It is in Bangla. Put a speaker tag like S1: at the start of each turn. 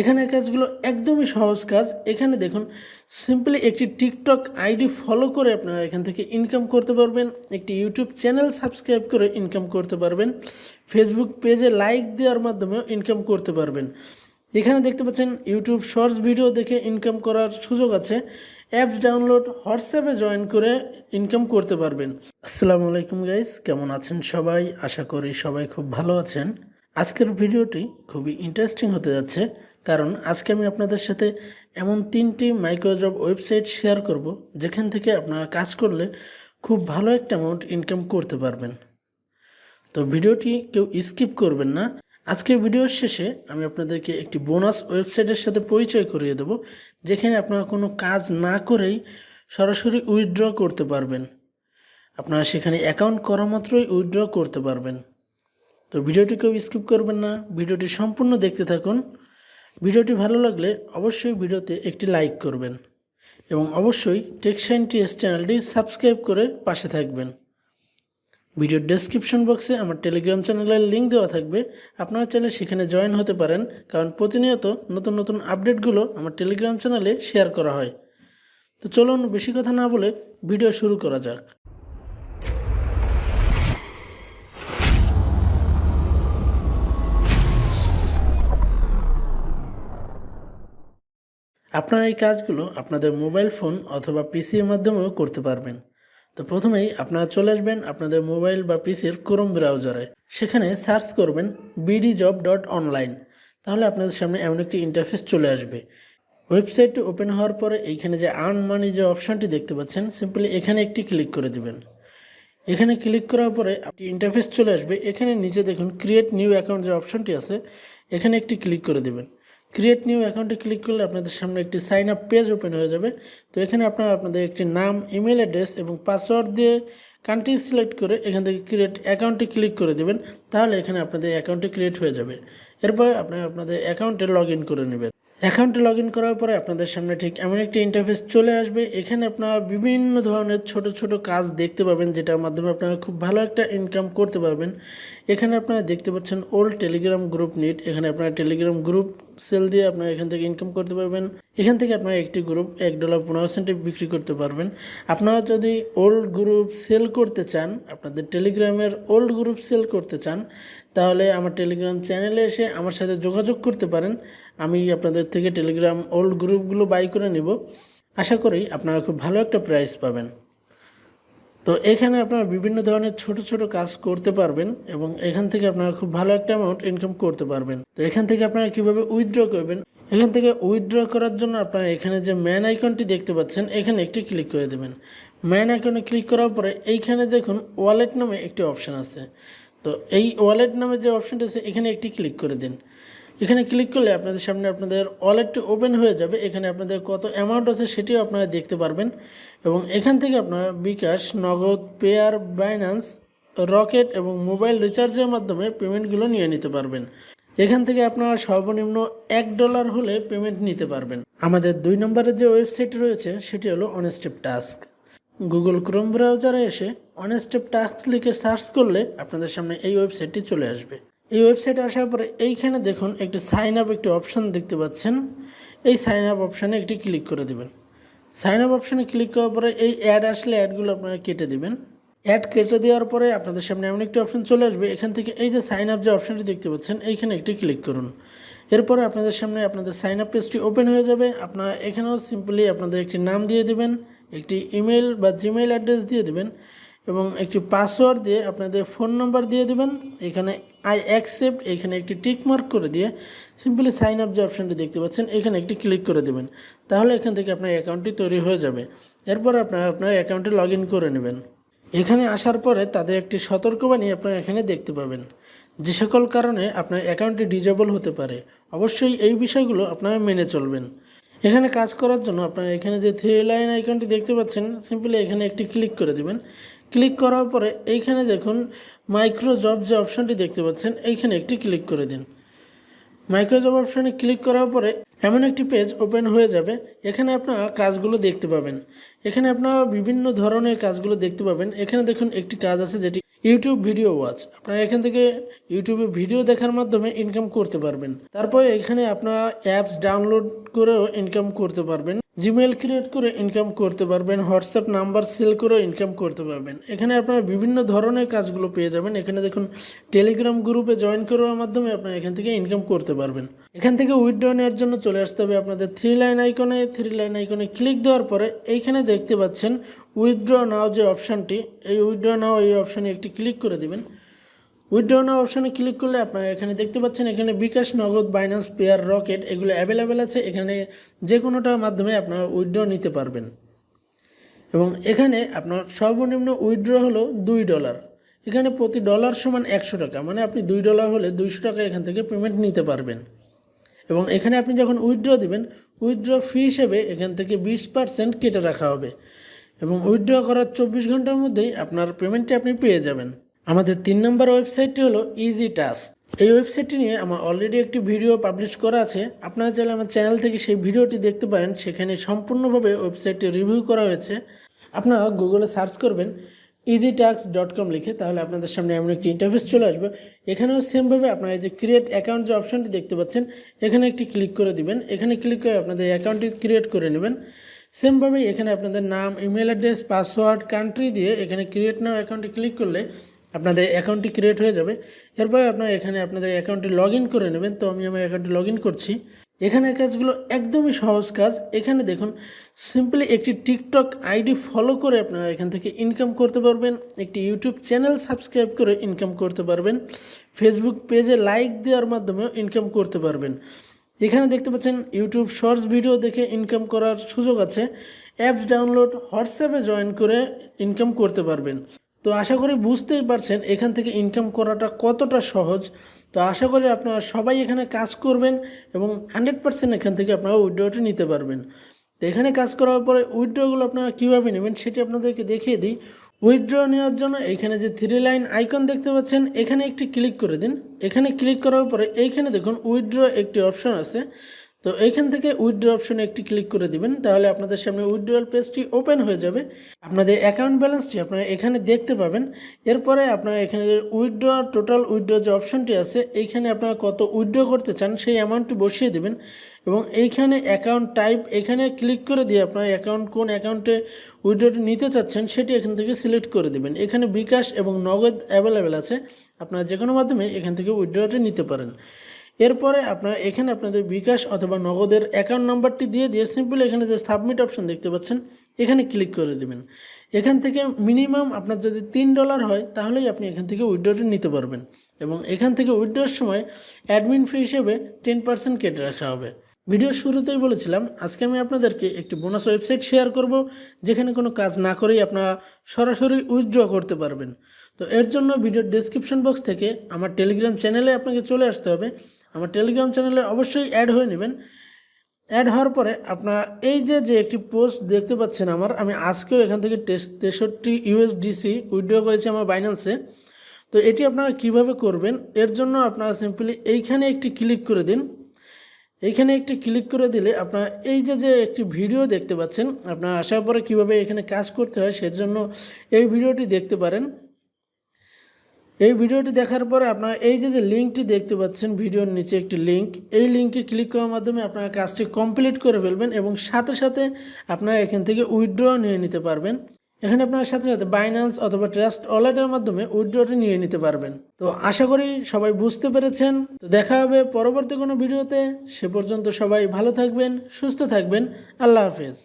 S1: এখানে কাজগুলো একদমই সহজ কাজ। এখানে দেখুন সিম্পলি একটি টিকটক আইডি ফলো করে আপনারা এখান থেকে ইনকাম করতে পারবেন, একটি ইউটিউব চ্যানেল সাবস্ক্রাইব করে ইনকাম করতে পারবেন ফেসবুক পেজে লাইক দেওয়ার মাধ্যমেও ইনকাম করতে পারবেন। এখানে দেখতে পাচ্ছেন ইউটিউব শর্টস ভিডিও দেখে ইনকাম করার সুযোগ আছে অ্যাপস ডাউনলোড হোয়াটসঅ্যাপে জয়েন করে ইনকাম করতে পারবেন। আসসালামু আলাইকুম গাইস কেমন আছেন সবাই? আশা করি সবাই খুব ভালো আছেন। আজকের ভিডিওটি খুবই ইন্টারেস্টিং হতে যাচ্ছে। কারণ আজকে আমি আপনাদের সাথে এমন তিনটি মাইক্রোজব ওয়েবসাইট শেয়ার করব, যেখান থেকে আপনারা কাজ করলে খুব ভালো একটা অ্যামাউন্ট ইনকাম করতে পারবেন। তো ভিডিওটি কেউ স্কিপ করবেন না। আজকে ভিডিওর শেষে আমি আপনাদেরকে একটি বোনাস ওয়েবসাইটের সাথে পরিচয় করিয়ে দেব, যেখানে আপনারা কোনো কাজ না করেই সরাসরি উইথড্র করতে পারবেন। আপনারা সেখানে অ্যাকাউন্ট করা মাত্রই উইথড্র করতে পারবেন। তো ভিডিওটি কেউ স্কিপ করবেন না, ভিডিওটি সম্পূর্ণ দেখতে থাকুন। ভিডিওটি ভালো লাগলে অবশ্যই ভিডিওতে একটি লাইক করবেন এবং অবশ্যই টেকসাইন টিএস চ্যানেলটি সাবস্ক্রাইব করে পাশে থাকবেন। ভিডিওর ডেসক্রিপশন বক্সে আমার টেলিগ্রাম চ্যানেলের লিঙ্ক দেওয়া থাকবে। আপনারা চাইলে সেখানে জয়েন হতে পারেন, কারণ প্রতিনিয়ত নতুন নতুন আপডেটগুলো আমার টেলিগ্রাম চ্যানেলে শেয়ার করা হয়। তো চলুন বেশি কথা না বলে ভিডিও শুরু করা যাক। আপনারা এই কাজগুলো আপনাদের মোবাইল ফোন অথবা পিসির মাধ্যমেও করতে পারবেন। তো প্রথমেই আপনারা চলে আসবেন আপনাদের মোবাইল বা পিসির ক্রোম ব্রাউজারে সেখানে সার্চ করবেন বিডি জব ডট অনলাইন তাহলে আপনাদের সামনে এমন একটি ইন্টারফেস চলে আসবে। ওয়েবসাইটটি ওপেন হওয়ার পরে এইখানে যে আর্ন মানি যে অপশানটি দেখতে পাচ্ছেন সিম্পলি এখানে একটি ক্লিক করে দিবেন। এখানে ক্লিক করার পরে আপনি ইন্টারফেস চলে আসবে। এখানে নিচে দেখুন ক্রিয়েট নিউ অ্যাকাউন্ট যে অপশনটি আছে, এখানে একটি ক্লিক করে দেবেন। ক্রিয়েট নিউ অ্যাকাউন্টে ক্লিক করলে আপনাদের সামনে একটি সাইন আপ পেজ ওপেন হয়ে যাবে। তো এখানে আপনারা আপনাদের একটি নাম ইমেল অ্যাড্রেস এবং পাসওয়ার্ড দিয়ে কান্ট্রি সিলেক্ট করে এখান থেকে ক্রিয়েট অ্যাকাউন্টে ক্লিক করে দেবেন। তাহলে এখানে আপনাদের অ্যাকাউন্টটি ক্রিয়েট হয়ে যাবে। এরপর আপনারা আপনাদের অ্যাকাউন্টে লগ করে নেবেন। অ্যাকাউন্টে লগ ইন করার পরে আপনাদের সামনে ঠিক এমন একটি ইন্টারফেস চলে আসবে। এখানে আপনারা বিভিন্ন ধরনের ছোট ছোট কাজ দেখতে পাবেন, যেটার মাধ্যমে আপনারা খুব ভালো একটা ইনকাম করতে পারবেন। এখানে আপনারা দেখতে পাচ্ছেন ওল্ড টেলিগ্রাম গ্রুপ নিট এখানে আপনারা টেলিগ্রাম গ্রুপ সেল দিয়ে আপনারা এখান থেকে ইনকাম করতে পারবেন। এখান থেকে আপনারা একটি গ্রুপ এক ডলার পনেরো সেন্টে বিক্রি করতে পারবেন। আপনারা যদি ওল্ড গ্রুপ সেল করতে চান, আপনাদের টেলিগ্রামের ওল্ড গ্রুপ সেল করতে চান, তাহলে আমার টেলিগ্রাম চ্যানেলে এসে আমার সাথে যোগাযোগ করতে পারেন। আমি আপনাদের থেকে টেলিগ্রাম ওল্ড গ্রুপগুলো বাই করে নেব। আশা করি আপনারা খুব ভালো একটা প্রাইস পাবেন। তো এখানে আপনারা বিভিন্ন ধরনের ছোট ছোট কাজ করতে পারবেন এবং এখান থেকে আপনারা খুব ভালো একটা অ্যামাউন্ট ইনকাম করতে পারবেন। তো এখান থেকে আপনারা কীভাবে উইথড্র করবেন? এখান থেকে উইথড্র করার জন্য আপনারা এখানে যে ম্যান আইকনটি দেখতে পাচ্ছেন, এখানে একটি ক্লিক করে দেবেন। ম্যান আইকনে ক্লিক করার পরে এইখানে দেখুন ওয়ালেট নামে একটি অপশান আছে। তো এই ওয়ালেট নামে যে অপশানটি আছে, এখানে একটি ক্লিক করে দিন। এখানে ক্লিক করলে আপনাদের সামনে আপনাদের ওয়ালেটটি ওপেন হয়ে যাবে। এখানে আপনাদের কত অ্যামাউন্ট আছে সেটিও আপনারা দেখতে পারবেন। এবং এখান থেকে আপনারা bKash, Nagad Payeer Binance Rocket এবং মোবাইল রিচার্জের মাধ্যমে পেমেন্টগুলো নিয়ে নিতে পারবেন। এখান থেকে আপনারা সর্বনিম্ন এক ডলার হলে পেমেন্ট নিতে পারবেন। আমাদের দুই নম্বরের যে ওয়েবসাইট রয়েছে, সেটি হলো অনস্টেপ টাস্ক গুগল ক্রোম ব্রাউজারে এসে অনস্টেপ টাস্ক লিখে সার্চ করলে আপনাদের সামনে এই ওয়েবসাইটটি চলে আসবে। এই ওয়েবসাইটে আসার পরে এইখানে দেখুন একটি সাইন আপ একটি অপশন দেখতে পাচ্ছেন। এই সাইন আপ অপশানে একটি ক্লিক করে দেবেন। সাইন আপ অপশানে ক্লিক করার পরে এই অ্যাড আসলে অ্যাডগুলো আপনারা কেটে দিবেন। অ্যাড কেটে দেওয়ার পরে আপনাদের সামনে এমন একটি অপশন চলে আসবে। এখান থেকে এই যে সাইন আপ যে অপশানটি দেখতে পাচ্ছেন, এইখানে একটি ক্লিক করুন। এরপরে আপনাদের সামনে আপনাদের সাইন আপ পেজটি ওপেন হয়ে যাবে। আপনারা এখানেও সিম্পলি আপনাদের একটি নাম দিয়ে দেবেন, একটি ইমেল বা জিমেইল অ্যাড্রেস দিয়ে দিবেন। এবং একটি পাসওয়ার্ড দিয়ে আপনাদের ফোন নাম্বার দিয়ে দেবেন। এখানে আই অ্যাকসেপ্ট এখানে একটি টিক মার্ক করে দিয়ে সিম্পলি সাইন আপ যে অপশানটি দেখতে পাচ্ছেন, এখানে একটি ক্লিক করে দেবেন। তাহলে এখান থেকে আপনার অ্যাকাউন্টটি তৈরি হয়ে যাবে। এরপর আপনার আপনার অ্যাকাউন্টে লগ করে নেবেন। এখানে আসার পরে তাদের একটি সতর্কবাণী আপনারা এখানে দেখতে পাবেন। যে সকল কারণে আপনার অ্যাকাউন্টটি ডিজেবল হতে পারে। অবশ্যই এই বিষয়গুলো আপনারা মেনে চলবেন। এখানে কাজ করার জন্য আপনারা এখানে যে থ্রি লাইন আইকনটি দেখতে পাচ্ছেন সিম্পলি এখানে একটি ক্লিক করে দেবেন। ক্লিক করার পরে এইখানে দেখুন মাইক্রো জব যে অপশনটি দেখতে পাচ্ছেন, এইখানে একটি ক্লিক করে দিন। মাইক্রো জব অপশনে ক্লিক করার পরে এমন একটি পেজ ওপেন হয়ে যাবে, এখানে আপনারা কাজগুলো দেখতে পাবেন। এখানে আপনারা বিভিন্ন ধরনের কাজগুলো দেখতে পাবেন। এখানে দেখুন একটি কাজ আছে যেটি ইউটিউব ভিডিও ওয়াচ আপনারা এখান থেকে ইউটিউবে ভিডিও দেখার মাধ্যমে ইনকাম করতে পারবেন। তারপরে এখানে আপনারা অ্যাপস ডাউনলোড করেও ইনকাম করতে পারবেন। জিমেল ক্রিয়েট করে ইনকাম করতে পারবেন হোয়াটসঅ্যাপ নাম্বার সেল করেও ইনকাম করতে পারবেন। এখানে আপনারা বিভিন্ন ধরনের কাজগুলো পেয়ে যাবেন। এখানে দেখুন টেলিগ্রাম গ্রুপে জয়েন করার মাধ্যমে আপনারা এখান থেকে ইনকাম করতে পারবেন। এখান থেকে উইথড্র নেওয়ার জন্য চলে আসতে হবে আপনাদের থ্রি লাইন আইকনে থ্রি লাইন আইকনে ক্লিক দেওয়ার পরে এইখানে দেখতে পাচ্ছেন উইথড্র নাও যে অপশানটি এই উইথড্র নাও এই অপশানে একটি ক্লিক করে দিবেন। উইথড্র অপশানে ক্লিক করলে আপনারা এখানে দেখতে পাচ্ছেন, এখানে bKash, Nagad Binance Payeer Rocket এগুলো অ্যাভেলেবেল আছে। এখানে যে কোনোটার মাধ্যমে আপনারা উইথড্র নিতে পারবেন। এবং এখানে আপনার সর্বনিম্ন উইথড্র হলো দুই ডলার এখানে প্রতি ডলার সমান একশো টাকা মানে আপনি দুই ডলার হলে দুইশো টাকা এখান থেকে পেমেন্ট নিতে পারবেন। এবং এখানে আপনি যখন উইথড্র দিবেন উইথড্র ফি হিসেবে এখান থেকে বিশ পার্সেন্ট কেটে রাখা হবে। এবং উইথড্র করার চব্বিশ ঘণ্টার মধ্যেই আপনার পেমেন্টটি আপনি পেয়ে যাবেন। আমাদের তিন নম্বর ওয়েবসাইটটি হলো ইজি টাস এই ওয়েবসাইটটি নিয়ে আমার অলরেডি একটি ভিডিও পাবলিশ করা আছে। আপনারা চাইলে আমার চ্যানেল থেকে সেই ভিডিওটি দেখতে পারেন। সেখানে সম্পূর্ণভাবে ওয়েবসাইটটি রিভিউ করা হয়েছে। আপনারা গুগলে সার্চ করবেন ইজি টাক্স ডট কম লিখে, তাহলে আপনাদের সামনে এমন একটি ইন্টারফেস চলে আসবে। এখানেও সেমভাবে আপনারা যে ক্রিয়েট অ্যাকাউন্ট যে অপশনটি দেখতে পাচ্ছেন, এখানে একটি ক্লিক করে দিবেন। এখানে ক্লিক করে আপনাদের অ্যাকাউন্টটি ক্রিয়েট করে নেবেন। সেমভাবেই এখানে আপনাদের নাম ইমেল অ্যাড্রেস পাসওয়ার্ড কান্ট্রি দিয়ে এখানে ক্রিয়েট নাও অ্যাকাউন্টে ক্লিক করলে আপনাদের অ্যাকাউন্টটি ক্রিয়েট হয়ে যাবে। এরপরে আপনার এখানে আপনাদের অ্যাকাউন্টটি লগ করে নেবেন। তো আমি আমার অ্যাকাউন্টে লগ করছি। এখানে কাজগুলো একদমই সহজ কাজ। এখানে দেখুন সিম্পলি একটি টিকটক আইডি ফলো করে আপনারা এখান থেকে ইনকাম করতে পারবেন। একটি ইউটিউব চ্যানেল সাবস্ক্রাইব করে ইনকাম করতে পারবেন। ফেসবুক পেজে লাইক দেওয়ার মাধ্যমেও ইনকাম করতে পারবেন। এখানে দেখতে পাচ্ছেন ইউটিউব শর্টস ভিডিও দেখে ইনকাম করার সুযোগ আছে। অ্যাপস ডাউনলোড হোয়াটসঅ্যাপে জয়েন করে ইনকাম করতে পারবেন। তো আশা করি বুঝতেই পারছেন এখান থেকে ইনকাম করাটা কতটা সহজ। তো আশা করি আপনারা সবাই এখানে কাজ করবেন এবং হান্ড্রেড পার্সেন্ট এখান থেকে আপনারা উইড্রোটি নিতে পারবেন। তো এখানে কাজ করার পরে উইথড্রগুলো আপনারা কীভাবে নেবেন সেটি আপনাদেরকে দেখিয়ে দিই। উইথড্র নেওয়ার জন্য এখানে যে থ্রি লাইন আইকন দেখতে পাচ্ছেন, এখানে একটি ক্লিক করে দিন। এখানে ক্লিক করার পরে এইখানে দেখুন উইথড্র একটি অপশন আছে। তো এইখান থেকে উইথড্র অপশনে একটি ক্লিক করে দিবেন, তাহলে আপনাদের সামনে উইথড্রয়াল পেজটি ওপেন হয়ে যাবে। আপনাদের অ্যাকাউন্ট ব্যালেন্সটি আপনারা এখানে দেখতে পাবেন। এরপরে আপনারা এখানে উইথড্র টোটাল উইথড্র যে অপশনটি আছে, এইখানে আপনারা কত উইথড্র করতে চান, সেই অ্যামাউন্টটি বসিয়ে দেবেন। এবং এইখানে অ্যাকাউন্ট টাইপ এখানে ক্লিক করে দিয়ে আপনার অ্যাকাউন্ট কোন অ্যাকাউন্টে উইথড্রটি নিতে চাচ্ছেন, সেটি এখান থেকে সিলেক্ট করে দেবেন। এখানে বিকাশ এবং নগদ অ্যাভেলেবেল আছে। আপনারা যে কোনো মাধ্যমে এখান থেকে উইথড্রটি নিতে পারেন। এরপরে আপনার এখানে আপনাদের বিকাশ অথবা নগদের অ্যাকাউন্ট নাম্বারটি দিয়ে দিয়ে সিম্পল এখানে যে সাবমিট অপশন দেখতে পাচ্ছেন, এখানে ক্লিক করে দেবেন। এখান থেকে মিনিমাম আপনার যদি তিন ডলার হয়, তাহলেই আপনি এখান থেকে উইথড্রটি নিতে পারবেন এবং এখান থেকে উইথড্রর সময় অ্যাডমিন ফি হিসেবে টেন পার্সেন্ট কেটে রাখা হবে। ভিডিওর শুরুতেই বলেছিলাম, আজকে আমি আপনাদেরকে একটি বোনাস ওয়েবসাইট শেয়ার করব, যেখানে কোনো কাজ না করেই আপনারা সরাসরি উইথড্র করতে পারবেন। তো এর জন্য ভিডিওর ডেসক্রিপশন বক্স থেকে আমার টেলিগ্রাম চ্যানেলে আপনাকে চলে আসতে হবে। আমার টেলিগ্রাম চ্যানেলে অবশ্যই অ্যাড হয়ে নেবেন। অ্যাড হওয়ার পরে আপনার এই যে যে একটি পোস্ট দেখতে পাচ্ছেন আমার, আমি আজকেও এখান থেকে তেষট্টি ইউএসডিসি উইড্রো করেছি আমার বাইন্যান্সে তো এটি আপনারা কীভাবে করবেন? এর জন্য আপনারা সিম্পলি এইখানে একটি ক্লিক করে দিন। এইখানে একটি ক্লিক করে দিলে আপনার এই যে যে একটি ভিডিও দেখতে পাচ্ছেন, আপনার আসার পরে কীভাবে এখানে কাজ করতে হয়, সের জন্য এই ভিডিওটি দেখতে পারেন। এই ভিডিওটি দেখার পরে আপনারা এই যে যে লিঙ্কটি দেখতে পাচ্ছেন, ভিডিওর নিচে একটি লিঙ্ক এই লিঙ্কে ক্লিক করার মাধ্যমে আপনারা কাজটি কমপ্লিট করে ফেলবেন এবং সাথে সাথে আপনারা এখান থেকে উইথড্র নিয়ে নিতে পারবেন। এখানে আপনার সাথে সাথে বাইন্যান্স অথবা ট্রাস্ট ওয়ালেটের মাধ্যমে উইথড্রটি নিয়ে নিতে পারবেন। তো আশা করি সবাই বুঝতে পেরেছেন। তো দেখা হবে পরবর্তী কোনো ভিডিওতে। সে পর্যন্ত সবাই ভালো থাকবেন, সুস্থ থাকবেন। আল্লাহ হাফেজ।